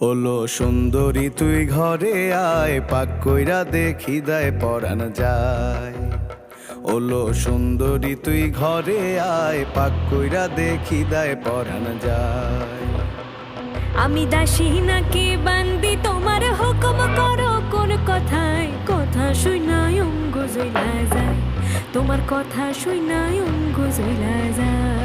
ওলো সুন্দরী, তুই ঘরে আয়, পাক কইরা দেখি দেয়, পরাণ যায়। ওলো সুন্দরী, তুই ঘরে আয়, পাক কইরা দেখি দেয়, পরাণ যায়। আমি দাসী নাকি বান্দি, তোমার হুকুম করো, কোন কথায়? কথা শুই নাই, অঙ্গ যায়। তোমার কথা শুই নাই, অঙ্গ যায়।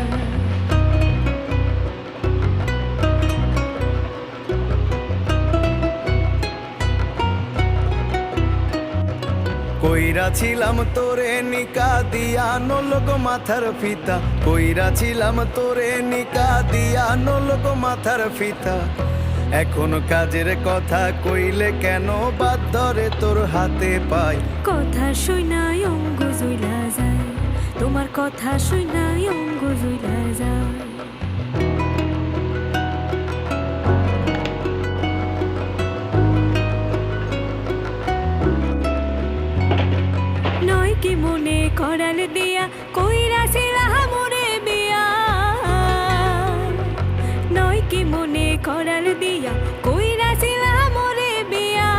কইরা ছিলাম তোরে নিকা দিয়া নলক মাথার ফিতা। কইরা ছিলাম তোরে নিকা দিয়া নলক মাথার ফিতা। এখন কাজের কথা কইলে কেন বাদ ধরে তোর হাতে পাই? কথা শুই নাই অঙ্গ জইলা যায়, তোমার কথা শুই নাই অঙ্গ জইলা যায়। মনে দিয়া, কইরা ছিলাম মোরে বিয়া। নয় কি মনে করাল দিয়া, কইরা ছিলাম মোরে বিয়া।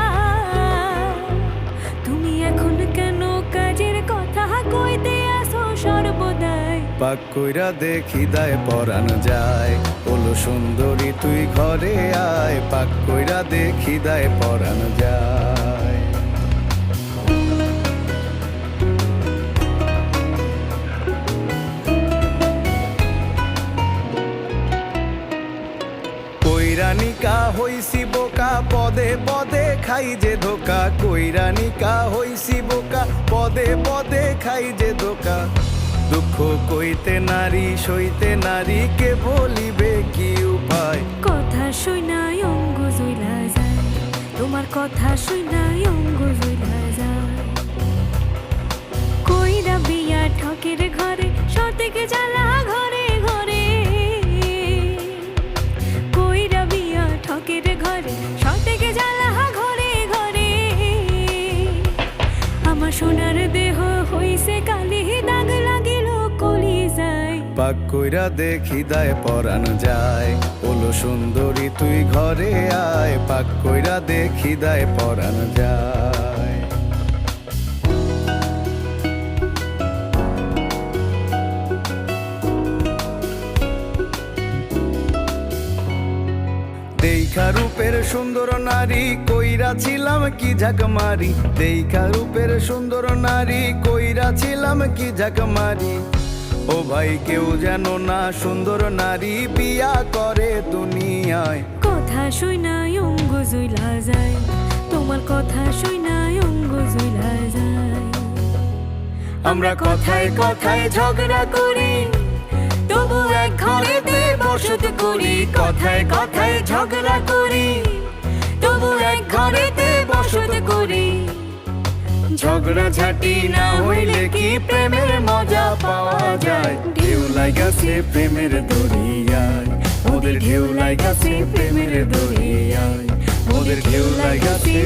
তুমি এখন কেন কাজের কথা কইতে আসো সর্বদাই? পাক কইরা দেখি দায় পরাণ যায় ওলো সুন্দরী তুই ঘরে আয়। পাক কইরা দেখি দায় পরাণ যায়। হইছি বোকা, পদে পদে খাই যে ধোকা কইরানিকা হইছি বোকা, পদে পদে খাই যে ধোকা। দুঃখ কইতে নারী, সইতে নারী, কে বলিবে কি উপায়? কথা শুনায় অঙ্গ জুইলা যায়, তোমার কথা শুনায় অঙ্গ পাক কইরা দেখি দায় পরাণ যায়। ওলো সুন্দরী, তুই ঘরে আয়। পাক কইরা দেখি দায় পরাণ যায়। দেখা রূপের সুন্দর নারী, কইরা ছিলাম কি ঝাঁক মারি দেখা রূপের সুন্দর নারী, কইরা ছিলাম কি ঝাঁক মারি ও ভাই কেউ যেন না সুন্দর নারী বিয়া করে দুনিয়ায়। কথা শুই নাই অঙ্গ জইলা যায়। তোমার কথা শুই নাই অঙ্গ জইলা যায়। আমরা কথায় কথায় ঝগড়া করি। তবু এক ঘরেতে বসত করি। কথায় কথায় ঝগড়া করি। তবু এক ঘরেতে ঝগড়া ঝাটি না হইলে কি প্রেমের মজা পাওয়া যায়? ঢেউ লাগাছে প্রেমের দরিয়ায়। ওদের ঢেউ লাগাছে প্রেমের দরিয়ায়। ওদের ঢেউ লাগাছে